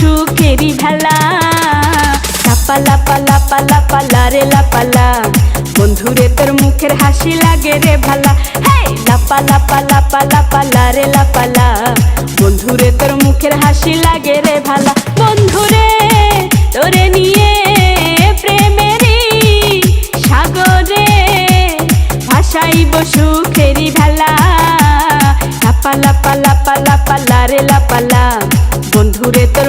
সুখেরি ভেলা। লাপা লাপা লাপা লাপা লারে লাপালা বন্ধুরে, তোর মুখের হাসি লাগে রে ভালা। হেই! লাপা লাপা লাপা লাপা লারে লাপালা বন্ধুরে, তোর মুখের হাসি লাগে রে ভালা। বন্ধুরে, তোরে নিয়ে প্রেমেরই সাগরে ভাসাইব সুখেরি ভেলা। লাপা লাপা লাপা লাপা লারে লাপালা বন্ধুরে, তোর